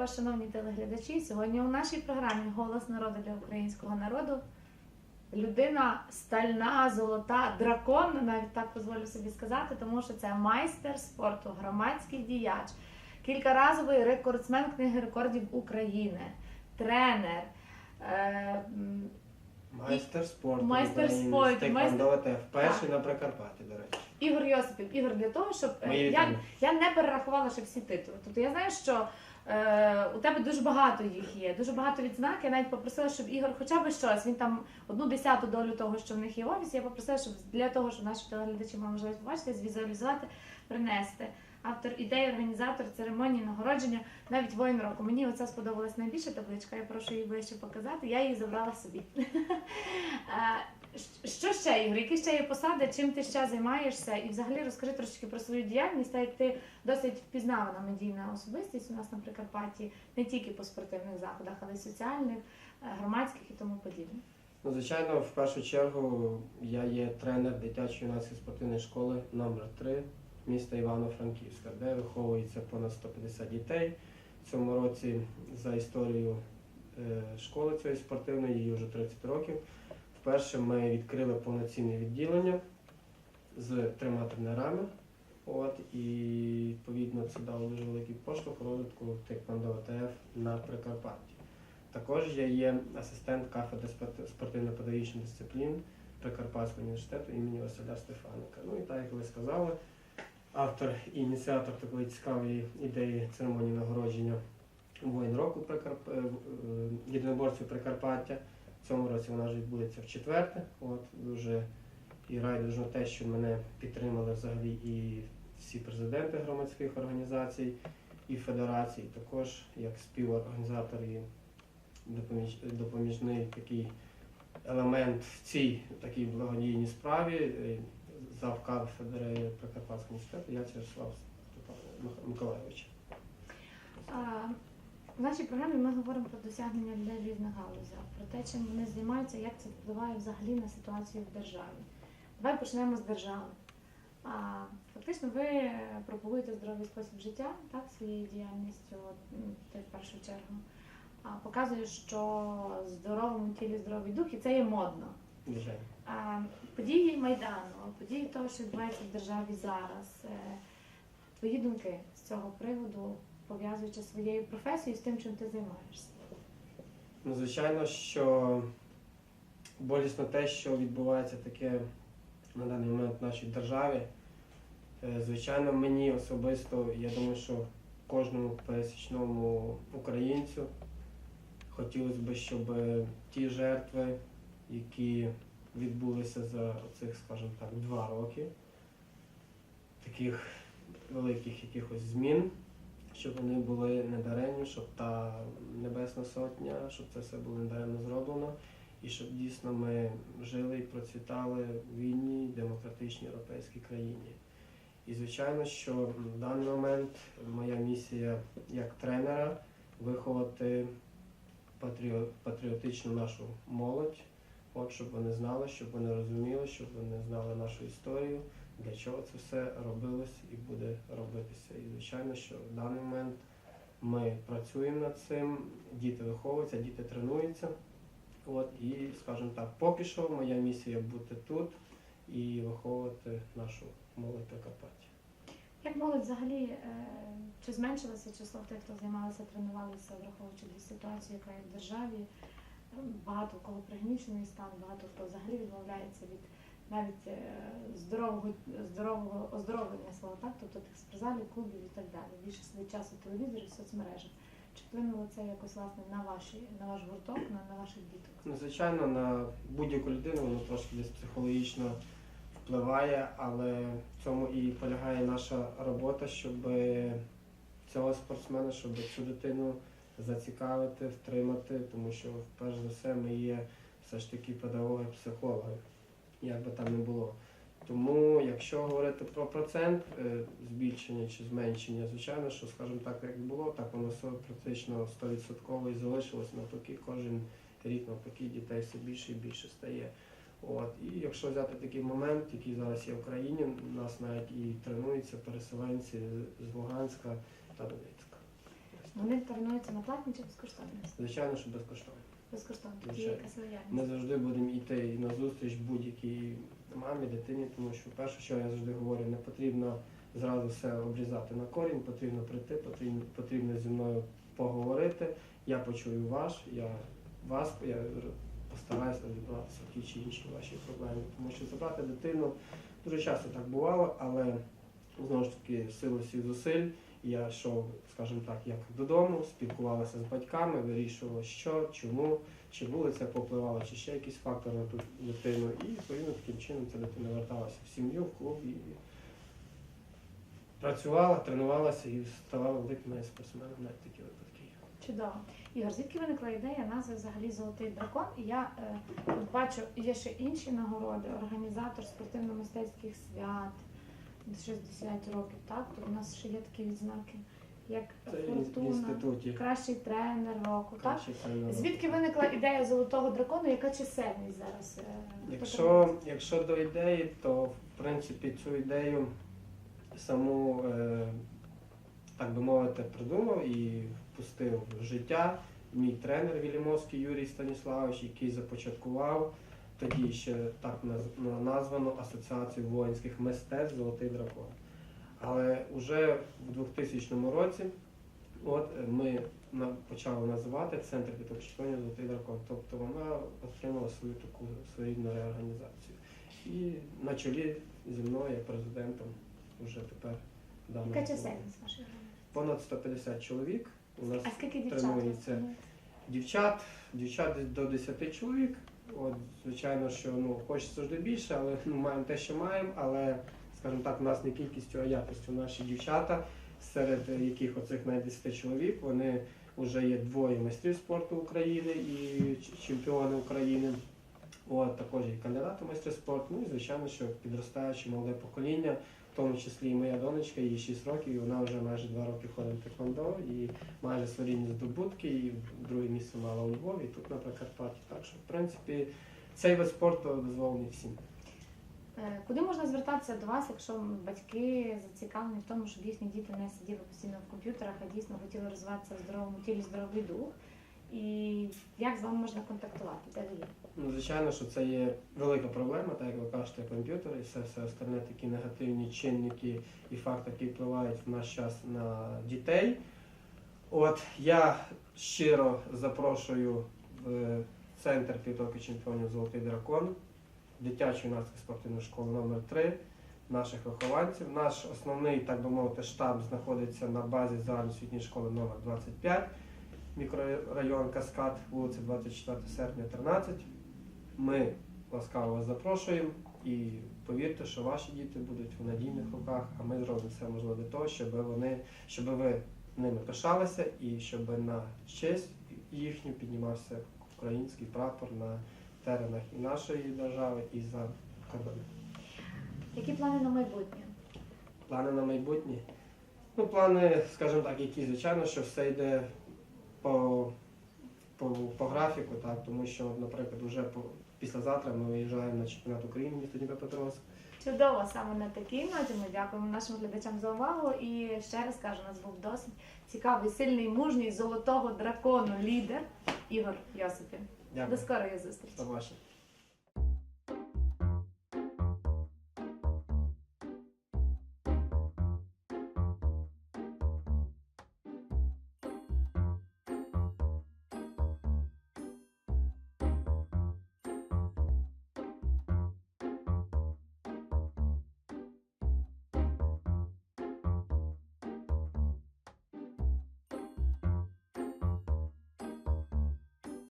вас, шановні телеглядачі. Сьогодні у нашій програмі Голос народу для українського народу. Людина стальна, золота, дракон, навіть так дозволю собі сказати, тому що це майстер спорту, громадський діяч, кількаразовий рекордсмен книги рекордів України, тренер. Е, Майстер спорту. Майстер спорту, ТФ. Перший на Прикарпатті, до речі. Ігор Йосипів, Ігор, для того, щоб Мої я, я не перерахувала ще всі титули. Тобто я знаю, що у тебе дуже багато їх є, дуже багато відзнак. Я навіть попросила, щоб Ігор хоча б щось. Він там одну десяту долю того, що в них є в офісі. Я попросила, щоб для того, щоб наші телеглядачі мали можливість побачити, звізуалізувати, принести. Автор ідеї, організатор церемонії нагородження, навіть воїн року. Мені оця сподобалась найбільше табличка. Я прошу її ближче показати. Я її забрала собі. Що ще, Ігор? Які ще є посади? Чим ти ще займаєшся? І взагалі розкажи трошки про свою діяльність, так як ти досить впізнавана медійна особистість у нас на Прикарпатті, не тільки по спортивних заходах, але й соціальних, е, громадських і тому подібне. Ну, звичайно, в першу чергу я є тренер дитячо-юнацької спортивної школи номер 3 міста Івано-Франківська, де виховується понад 150 дітей. В цьому році за історію е, школи цієї спортивної, їй вже 30 років. Вперше ми відкрили повноцінне відділення з трьома тренерами. От, і відповідно це дало дуже великий поштовх розвитку Тейквондо ТФ на Прикарпатті. Також я є асистент кафедри спортивно-педагогічних дисциплін Прикарпатського університету імені Василя Стефаника. Ну і так, як ви сказали, автор і ініціатор такої цікавої ідеї церемонії нагородження воїн року Прикарп... е, е, єдиноборців Прикарпаття. Цьому році вона вже відбудеться в четверте. От дуже і райдужно те, що мене підтримали взагалі і всі президенти громадських організацій і федерацій, також як співорганізатор і допоміж, допоміжний такий елемент в цій такій благодійній справі. е, Зав кафедри Прикарпатського університету Яцерслав Миколайович. В нашій програмі ми говоримо про досягнення людей в різних галузях, про те, чим вони займаються, як це впливає взагалі на ситуацію в державі. Давай почнемо з держави. А, Фактично, ви пропагуєте здоровий спосіб життя так, своєю діяльністю, от, ти в першу чергу. А, Показуєш, що здоровому тілі здоровий дух, і це є модно. А, Події Майдану, події того, що відбувається в державі зараз. е, Твої думки з цього приводу, пов'язуючи своєю професією з тим, чим ти займаєшся. Ну, звичайно, що болісно те, що відбувається таке на даний момент в нашій державі. Е, Звичайно, мені особисто, я думаю, що кожному пересічному українцю хотілося б, щоб ті жертви, які відбулися за цих, скажімо так, два роки, таких великих якихось змін, щоб вони були недаремні, щоб та Небесна Сотня, щоб це все було недаремно зроблено, і щоб дійсно ми жили і процвітали в вільній демократичній європейській країні. І звичайно, що в даний момент моя місія як тренера виховати патріотичну нашу молодь, от щоб вони знали, щоб вони розуміли, щоб вони знали нашу історію, для чого це все робилось і буде робитися. І звичайно, що в даний момент ми працюємо над цим, діти виховуються, діти тренуються. От, і, скажімо так, поки що моя місія бути тут і виховувати нашу молодь Прикарпаття. Як молодь взагалі, е, чи зменшилося число тих, хто займалися, тренувалися, враховуючи дві ситуації, яка є в державі? Багато кого пригнічений стан, багато хто взагалі відмовляється від навіть е, здорового, здорового оздоровлення свого, так? тобто тих спортзалів, клубів і так далі. Більше сидить часу в телевізорі, соцмережах. Чи вплинуло це якось власне на ваші, на ваш гурток, на, на ваших діток? Ну, звичайно, на будь-яку людину воно трошки десь психологічно впливає, але в цьому і полягає наша робота, щоб цього спортсмена, щоб цю дитину зацікавити, втримати, тому що перш за все ми є все ж таки педагоги, психологи, як би там не було. Тому, якщо говорити про процент е, збільшення чи зменшення, звичайно, що, скажімо так, як було, так воно все практично 100% і залишилось. Навпаки, кожен рік навпаки дітей все більше і більше стає. От. І якщо взяти такий момент, який зараз є в країні, у нас навіть і тренуються переселенці з Луганська та Донецька. Вони тренуються на платні чи безкоштовно? Звичайно, що безкоштовно. Безкоштовно. Є Звичайно. якась лояльність. Ми завжди будемо йти на зустріч будь-якій мамі, дитині, тому що перше, що я завжди говорю, не потрібно зразу все обрізати на корінь, потрібно прийти, потрібно, потрібно зі мною поговорити. Я почую ваш, я вас, я постараюся розібратися в ті чи інші ваші проблеми. Тому що забрати дитину дуже часто так бувало, але знову ж таки в силу всіх зусиль. Я йшов, скажімо так, як додому, спілкувалася з батьками, вирішував, що, чому, чи вулиця попливала, чи ще якісь фактори на ту дитину. І відповідно таким чином ця дитина верталася в сім'ю, в клуб і працювала, тренувалася і ставала великими спортсменами, навіть такі випадки. Чудово. Ігор, звідки виникла ідея назви взагалі Золотий дракон? Я е, бачу, є ще інші нагороди, організатор спортивно-мистецьких свят, 60 років, так? Тут у нас ще є такі відзнаки, як Це Фортуна, інституті. кращий тренер року, так? Кращий тренер. Звідки виникла ідея золотого дракону? Яка чисельність зараз? е, хто Якщо, якщо до ідеї, то в принципі цю ідею саму, е, так би мовити, придумав і впустив в життя мій тренер Вілімовський Юрій Станіславович, який започаткував тоді ще так наз- на- названу Асоціацію воїнських мистецтв Золотий дракон. Але вже в 2000 році от ми почали називати центр підопічування Золотий дракон. Тобто вона отримала свою таку своєрідну реорганізацію. І на чолі зі мною, як президентом, вже тепер даного Яка чисельність вашої? Понад 150 чоловік. У нас А скільки дівчат? тренується дівчат, дівчат до 10 чоловік. От, звичайно, що ну, хочеться завжди більше, але ну, маємо те, що маємо. Але, скажімо так, у нас не кількістю, а якістю наші дівчата, серед яких оцих навіть 10 чоловік, вони вже є двоє майстрів спорту України і чемпіони України. От, також і кандидати майстри спорту. Ну і звичайно, що підростаюче молоде покоління, тому числі і моя донечка, їй 6 років, і вона вже майже 2 роки ходить в теквондо і майже солідні здобутки, і друге місце мала у Львові, і тут на Прикарпатті. Так що, в принципі, цей вид спорту дозволений всім. Е, Куди можна звертатися до вас, якщо батьки зацікавлені в тому, щоб їхні діти не сиділи постійно в комп'ютерах, а дійсно хотіли розвиватися в здоровому тілі, здоровий дух? І як з вами можна контактувати? Де ви є? Ну, звичайно, що це є велика проблема, так як ви кажете, комп'ютер і все, все остальне такі негативні чинники і факти, які впливають в наш час на дітей. От я щиро запрошую в центр підготовки чемпіонів Золотий дракон, дитячу юнацьку спортивну школу номер 3 наших вихованців. Наш основний, так би мовити, штаб знаходиться на базі загальноосвітньої школи номер 25 мікрорайон Каскад, вулиця 24 серпня, 13. Ми ласкаво вас запрошуємо і повірте, що ваші діти будуть в надійних руках, а ми зробимо все можливе для того, щоб вони, щоб ви ними пишалися і щоб на честь їхню піднімався український прапор на теренах і нашої держави, і за кордоном. Які плани на майбутнє? Плани на майбутнє. Ну, плани, скажімо так, які, звичайно, що все йде по, по, по графіку, так, тому що, наприклад, вже по, післязавтра ми виїжджаємо на чемпіонат України місто Дніпропетровськ. Чудово, саме на такій ноті ми дякуємо нашим глядачам за увагу. І ще раз кажу, у нас був досить цікавий, сильний, мужній золотого дракону лідер Ігор Йосипів. До скорої зустрічі. До побачення.